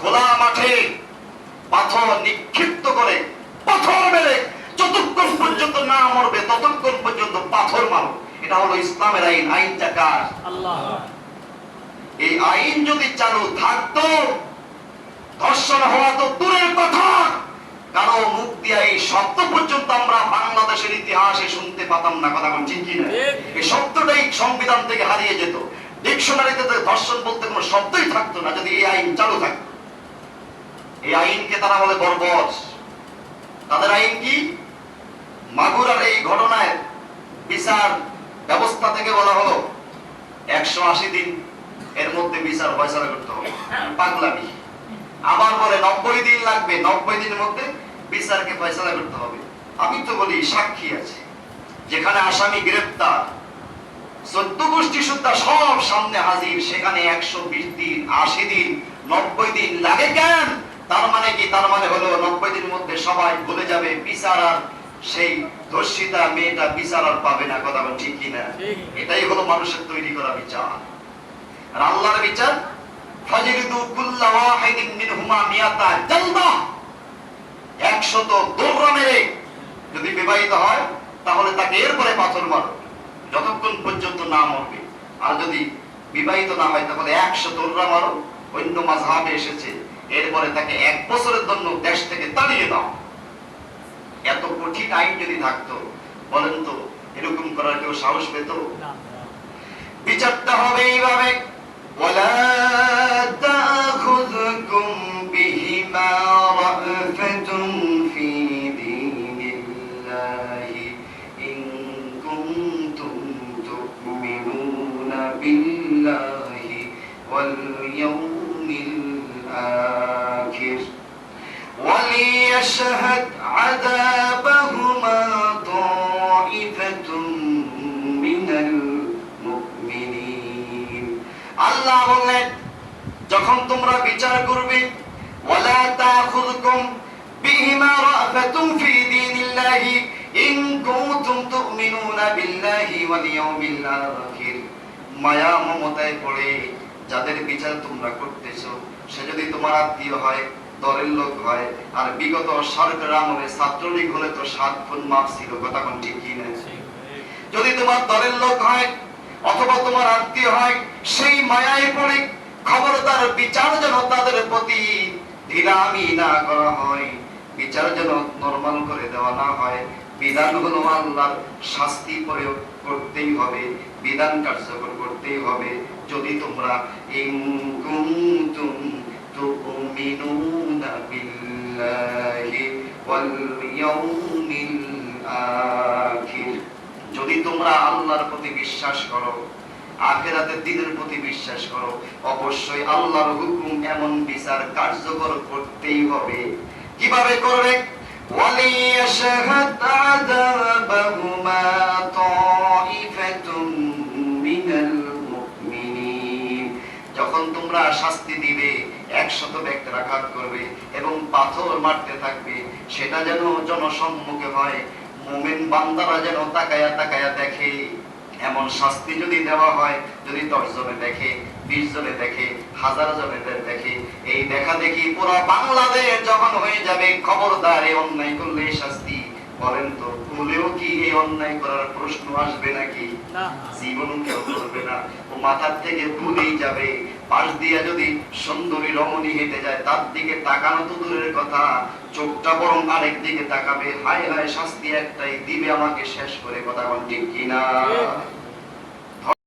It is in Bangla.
খোলা মাঠে পাথর নিক্ষিপ্ত করে পাথর মেরে যতক্ষণ পর্যন্ত না মরবে ততক্ষণ পর্যন্ত পাথর মারো। এটা হলো ইসলামের আইন আইনটা কার এই আইন যদি চালু থাকতো ধর্ষণ হওয়া তো দূরের কথা। কারও মুখ দিয়ে এই শব্দ পর্যন্ত আমরা বাংলাদেশের ইতিহাসে শুনতে পাতাম না কথা ঠিক কিনা ঠিক। এই শব্দটাই সংবিধান থেকে হারিয়ে যেত। ডিকশনারিতে ধর্ষণ বলতে কোনো শব্দই থাকতো না যদি এই আইন চালু থাকতো। এই আইনকে তারা বলে বর্বর তাদের আইন কি? মাগুরার এই ঘটনায় বিচার ব্যবস্থা থেকে বলা হলো, একশো আশি দিন এর মধ্যে বিচার ফয়সালা করতে হবে। পাগলামি। আবার বলে নব্বই দিন লাগবে, নব্বই দিনের মধ্যে বিচারকে ফয়সালা করতে হবে। আমি তো বলি, সাক্ষী আছে। যেখানে আসামি গ্রেপ্তার, চোদ্দ গোষ্ঠী সুদ্ধা সব সামনে হাজির। সেখানে একশো বিশ দিন, আশি দিন, নব্বই দিন লাগে কেন? মানে হলো নব্বই দিনের মধ্যে সবাই ভুলে যাবে বিচার আর সেই ধর্ষিতা মেয়েটা বিচার আর পাবে না কথা বল ঠিক কিনা? এটাই হলো মানুষের তৈরি করা বিচার। আর আল্লাহর বিচার কুল্লা ওয়াহিদিন মিনহুমা মিয়াতা জালদা 100 দৌড়া মেরে যদি বিবাহিত হয় তাহলে তাকে এরপরে পাথর মারো যতক্ষণ পর্যন্ত না মরবে। আর যদি বিবাহিত না হয় তাহলে 100 দৌড়া মারো। অন্য মাযহাবে এসেছে এরপরে তাকে এক বছরের জন্য দেশ থেকে তাড়িয়ে দাও। এত কঠিন আইন যদি থাকতো বলেন তো এরকম করার কেউ সাহস পেত? বিচারটা হবে এইভাবে ওয়ালা তাখুযুকুম বিল্লাহি ওয়াল ইয়াউমিল الآخر وليشهد عذابهما طائفة من المؤمنين আল্লাহ বললেন যখন তোমরা বিচার করবে ওয়ালা তাখুযকুম বিহিমা রাফাতুম ফি দীনিল্লাহি ইন কুনতুম তুমিনুনা বিল্লাহি ওয়াল ইয়াউমিল আখির মায়া মমতায় পড়ে যাদের বিচার তোমরা করতেছো সে যদি তোমার আত্মীয় হয় দলের লোক হয় আর বিগত সরকার আমলে ছাত্রলীগ হলে তো সাত খুন মাপ ছিল কথা কোন ঠিক কি যদি তোমার দলের লোক হয় অথবা তোমার আত্মীয় হয় সেই মায়ায় পড়ে খবরদার বিচার যেন তাদের প্রতি ঢিলামি না করা হয় বিচার যেন নরমাল করে দেওয়া না হয় বিধান হলো আল্লাহর শাস্তি প্রয়োগ করতেই হবে, বিধান কার্যকর করতেই হবে। যদি তোমরা যদি তোমরা আল্লাহর প্রতি বিশ্বাস করো, আখেরাতের দিনের প্রতি বিশ্বাস করো, অবশ্যই আল্লাহর হুকুম এমন বিচার কার্যকর করতেই হবে। কীভাবে করবে? وليشهد عذابهما طائفة من المؤمنين যখন তোমরা শাস্তি দিবে একশত ব্যক্তির আঘাত করবে এবং পাথর মারতে থাকবে সেটা যেন জনসম্মুখে হয় মুমিন বান্দারা যেন তাকায়া তাকায়া দেখে এমন শাস্তি যদি দেওয়া হয় যদি দশ জনে দেখে বিশ জনে দেখে হাজার জনে দেখে এই দেখা দেখি পুরো বাংলাদেশ যখন হয়ে যাবে। খবরদার এই অন্যায় করলে শাস্তি। বলেন তো ভুলেও কি এই অন্যায় করার প্রশ্ন আসবে নাকি? জীবন কেউ করবে না। ও মাথার থেকে ভুলেই যাবে। পাশ দিয়ে যদি সুন্দরী রমণী হেঁটে যায় তার দিকে তাকানো তো দূরের কথা। চোখটা বরং আরেক দিকে তাকাবে। হায় হায় শাস্তি একটাই দিবে আমাকে শেষ করে। কথা বল ঠিক কিনা।